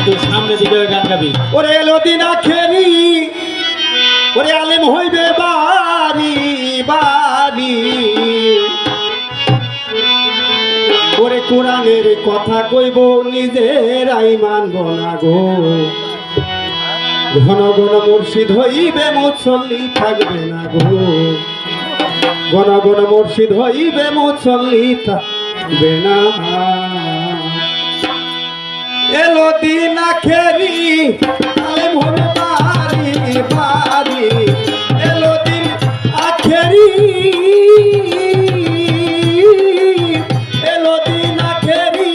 একটু সামনে দিকে গান গাবি। ওরে এলো দিন আখেরি ওরে আলেম হইবে বাড়ি বাড়ি। ওরে কোরআনের কথা কইব নিজেরাই মানব না গো। ঘন ঘন মুর্শিদ হইবে, মুসল্লি থাকবে না গো। ঘন ঘন মুর্শিদ হইবে, মুসল্লি থাকবে না। এলো দিন আখেরি, আলেম হবে বাড়ি বাড়ি। এলো দিন আখেরি, এলো দিন আখেরি,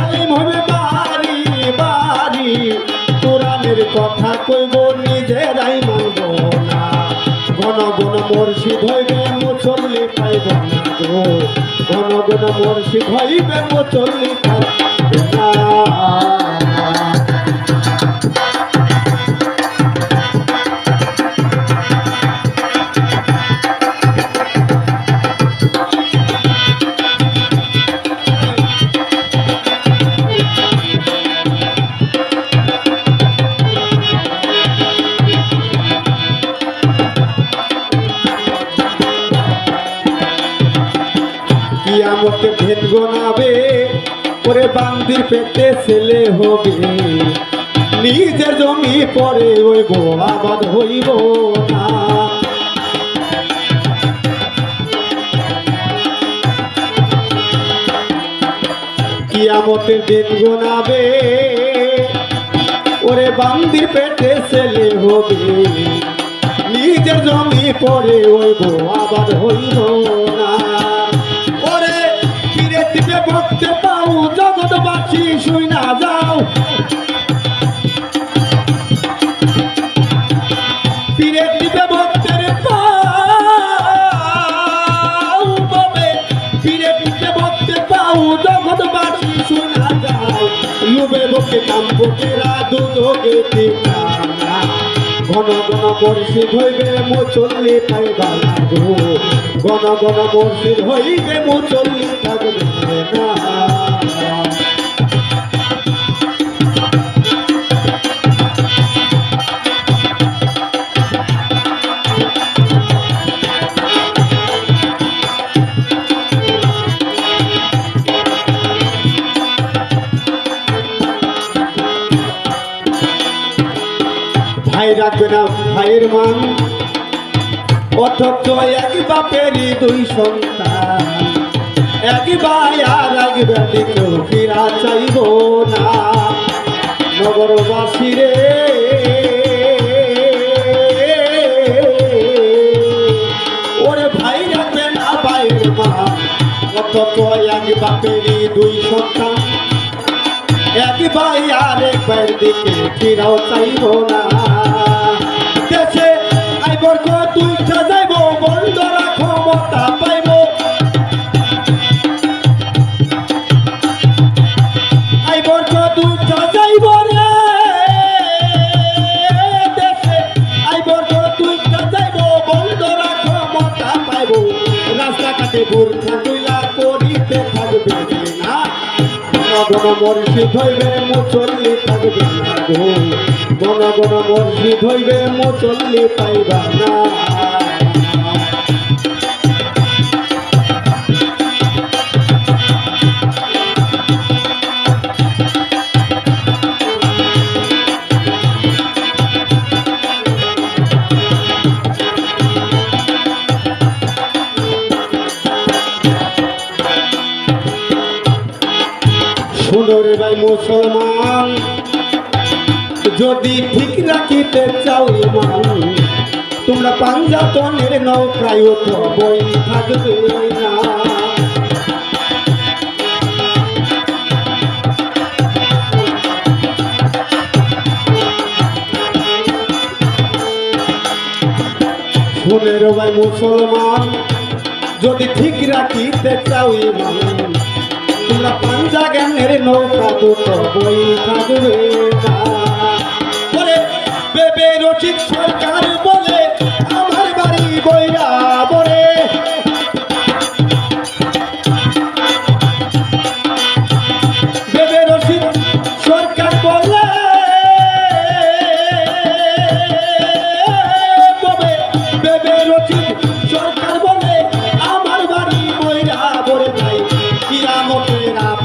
আলেম হবে বাড়ি বাড়ি। কোরআনের কথা কইব, নিজেরাই মানব না। ঘন ঘন মুর্শিদ হইবে, মুসল্লি পাইব না ঘন ঘন মুর্শিদ হইবে, মুসল্লি পাইবে গোনাবে ওরে বান্দির পেটে ছেলে হবে। নিজের জমি পরে হইব আবাদ হইব না। কিয়ামতের দিন গোনাবে, ওরে বান্দির পেটে ছেলে হবে। নিজের জমি পরে হইব আবার হইব না। ভক্তে পাও, জগৎবাসী শুই না যাও। ভক্তের পাও ফিরে দিবে ভক্তে পাও, জগৎবাসী শুই না যাও। লুবে বকেরা দুধকে ঠিকানা ঘন ঘন মর্শিদ হইবে মুচল্লি পাইবা না গো। ঘন ঘন মর্শিদ হইবে মুচল্লি থাকবে না রাখবে না ভাইয়ের মান। অথচ এক বাপেরই দুই সন্তান। এক ভাই আর এক ফিরা চাইব না। নগরবাসী রে। ওরে ভাই রাখবে না ভাইয়ের মান। অথচ এক বাপেরই দুই সন্তান। এক ভাই আর এক ভাইয়ের দিকে ফিরাও চাইব না। বোরখা দুইলা করিতে থাকবে না। গণ মর্শিদ হইবে মুচল্লি থাকবে পাইবা না। শুনো রে ভাই মুসলমান, যদি ঠিক রাখিতে চাও ইমান, তোমরা পাঞ্জাতনের নৌকায় তো বই থাকবে না। শুনে রে ভাই মুসলমান, যদি ঠিক রাখিতে চাও ইমান তোমরা পাঞ্জা জ্ঞানের নৌকা দুটো বই থাকবে না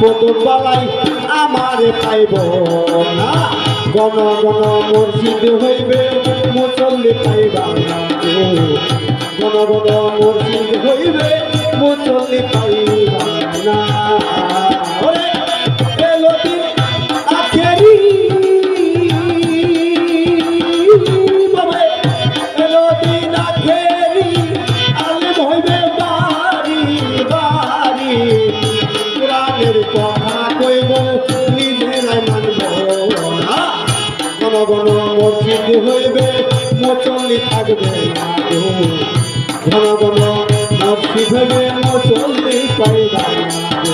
বদর বালাই আমারে পাইব না। গণ গণ মসজিদ হইবে, মুসল্লি পাইবা না গণ গণ মসজিদ হইবে, মুসল্লি পাইবা ঘন মসজিদ হইবে মুসল্লি থাকবে না। ঘন ঘন মসজিদ হইবে মুসল্লি পাইবা না